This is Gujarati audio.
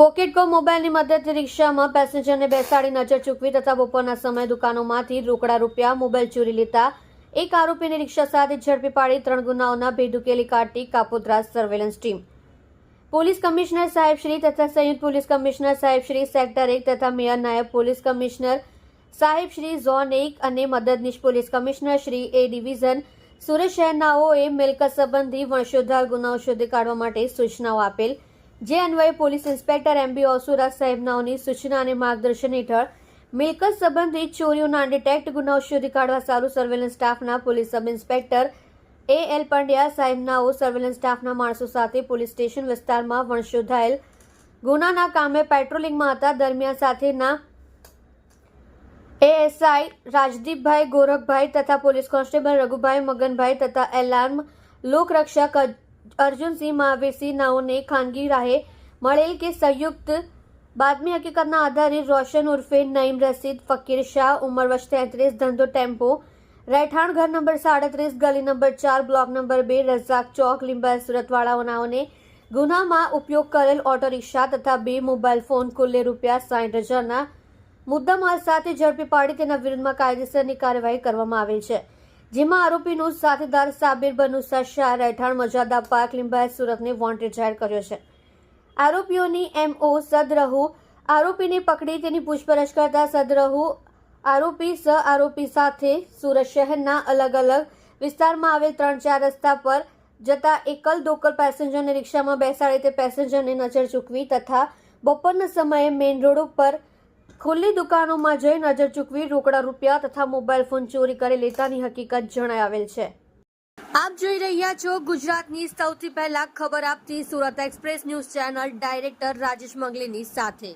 પોકેટ ગો મોબાઈલની મદદથી રિક્ષામાં પેસેન્જરને બેસાડી નજર ચૂકવી તથા બપોરના સમયે દુકાનોમાંથી રોકડા રૂપિયા મોબાઈલ ચોરી લેતા એક આરોપીને રિક્ષા સાથે ઝડપી પાડી ત્રણ ગુનાઓના ભેદ ઉકેલી કાઢી Kapodra surveillance team police commissioner સાહેબ શ્રી તથા સંયુક્ત પોલીસ કમિશનર સાહેબ શ્રી સેક્ટર એક તથા મેયર નાયબ પોલીસ કમિશનર સાહેબ શ્રી ઝોન એક અને મદદનીશ police commissioner Shri A division Surat શહેરનાઓએ મિલકત સંબંધી વંશોદ્ધાર ગુનાઓ શોધી કાઢવા માટે સૂચનાઓ આપેલ જે અન્વયે પોલીસ ઇન્સ્પેક્ટર એમ બી ઓસુરા સાહેબનાઓની સૂચના અને માર્ગદર્શન હેઠળ મિલકત સંબંધિત ચોરીઓના ડિટેક્ટ ગુનાઓ શોધી કાઢવા સારું સર્વેલન્સ સ્ટાફના police sub inspector A L Pandya સાહેબનાઓ surveillance સ્ટાફના માણસો સાથે પોલીસ સ્ટેશન વિસ્તારમાં વણશોધાયેલ ગુનાના કામે પેટ્રોલિંગમાં હતા. દરમિયાન સાથેના એએસઆઈ રાજદીપભાઈ ગોરખભાઈ તથા પોલીસ કોન્સ્ટેબલ રઘુભાઈ મગનભાઈ તથા એલાર્મ લોકરક્ષક અર્જુનસિંહ મહાવીરસિંહ નાઓને ખાનગી રાહે મળેલ કે સંયુક્ત બાતમી હકીકતના આધારે રોશન ઉર્ફે નઈમ રસીદ, ફકીર શાહ, ઉંમર વર્ષ તેત્રીસ, ધંધો ટેમ્પો, રહેઠાણ ઘર નંબર સાડત્રીસ, ગલી નંબર ચાર, બ્લોક નંબર બે, રઝાક ચોક લીંબા સુરતવાળાઓનાઓને ગુનામાં ઉપયોગ કરેલ ઓટો રિક્ષા તથા બે મોબાઈલ ફોન કુલ્લે રૂપિયા સાઠ હજારના મુદ્દામાલ સાથે ઝડપી પાડી તેના વિરુદ્ધમાં કાયદેસરની કાર્યવાહી કરવામાં આવેલ છે. જેમાં આરોપીનું સાથીદાર સાબિર બનુસા શાહ રહેઠાણ મજાદા પાર્ક લીંબાયત સુરતને વોન્ટેડ જાહેર કર્યો છે. આરોપીઓની એમઓ સદરહુ આરોપીને પકડી તેની પૂછપરછ કરતા સદરહુ આરોપી સહ આરોપી સાથે સુરત શહેરના અલગ અલગ વિસ્તારમાં આવેલ ત્રણ ચાર રસ્તા પર જતા એકલ દોકલ પેસેન્જરને રિક્ષામાં બેસાડી તે પેસેન્જરને નજર ચૂકવી તથા બપોરના સમયે મેઇન રોડ ઉપર ખુલ્લી દુકાનોમાં જઈ નજર ચૂકવી રોકડા રૂપિયા તથા મોબાઈલ ફોન ચોરી કરી લેતાની હકીકત જણાવેલ છે. આપ જોઈ રહ્યા છો ગુજરાતની સૌથી પહેલા ખબર આપતી Surat express news channel director Rajesh મંગલીની સાથે.